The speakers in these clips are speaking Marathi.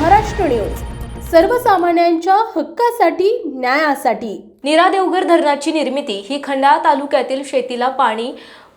महाराष्ट्र न्यूज. सर्वसामान्यांच्या हक्कासाठी न्यायासाठी. निरा देवघर धरणाची निर्मिती ही खंडाळा तालुक्यातील शेतीला पाणी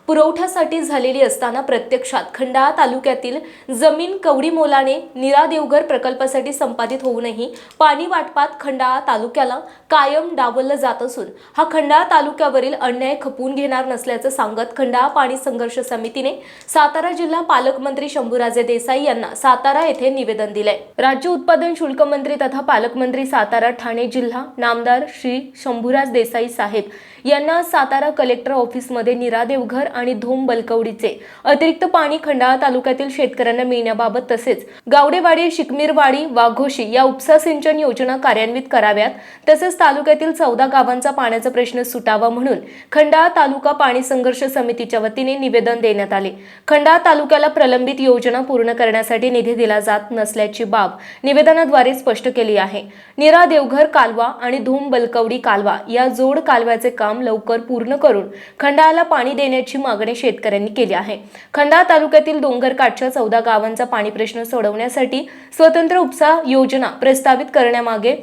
पुरवठ्यासाठी झालेली असताना प्रत्यक्षात खंडाळा तालुक्यातील जमीन कवडी मोलाने निरा देवघर प्रकल्पासाठी संपादित होऊनही पाणी वाटपात खंडाळा तालुक्याला कायम डावललं जात असून हा खंडाळा तालुक्यावरील अन्याय खपवून घेणार नसल्याचं सांगत खंडाळा पाणी संघर्ष समितीने सातारा जिल्हा पालकमंत्री शंभूराजे देसाई यांना सातारा येथे निवेदन दिलंय. राज्य उत्पादन शुल्क मंत्री तथा पालकमंत्री सातारा ठाणे जिल्हा नामदार श्री शंभूराज देसाई साहेब यांना सातारा कलेक्टर ऑफिसमध्ये निरादेवघर आणि धूम बलकवडीचे. अतिरिक्त पाणी खंडाळा तालुक्यातील शेतकऱ्यांना मिळण्याबाबत तसेच गावडेवाडी शिकमीरवाडी वाघोशी या उपसा सिंचन योजना कार्यान्वित कराव्यात. तसेच तालुक्यातील चौदा गावांचा पाण्याचा प्रश्न सुटावा म्हणून खंडाळा तालुका पाणी संघर्ष समितीच्या वतीने निवेदन देण्यात आले. खंडाळा तालुक्याला प्रलंबित योजना पूर्ण करण्यासाठी निधी दिला जात नसल्याची बाब निवेदनाद्वारे स्पष्ट केली आहे. निरा देवघर कालवा आणि धूम बलकवडी कालवा या जोड कालव्याचे काम काम लवकर पूर्ण करून खंडाळाला पाणी देण्याची मागणी शेतकऱ्यांनी केली आहे. खंडाळा तालुक्यातील डोंगरकाठच्या चौदा गावांचा पाणी प्रश्न सोडवण्यासाठी स्वतंत्र उपसा योजना प्रस्तावित करण्यामागे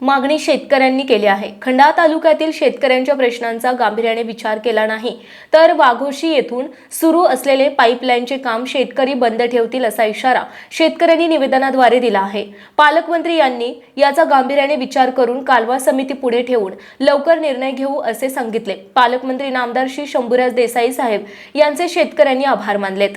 मागणी शेतकऱ्यांनी केली आहे. खंडाळा तालुक्यातील शेतकऱ्यांच्या प्रश्नांचा गांभीर्याने विचार केला नाही. तर वाघोशी येथून सुरू असलेले पाईपलाईनचे काम शेतकरी बंद ठेवतील असा इशारा शेतकऱ्यांनी निवेदनाद्वारे दिला आहे. पालकमंत्री यांनी याचा गांभीर्याने विचार करून कालवा समिती पुढे ठेवून लवकर निर्णय घेऊ असे सांगितले. पालकमंत्री नामदार श्री शंभूराज देसाई साहेब यांचे शेतकऱ्यांनी आभार मानलेत.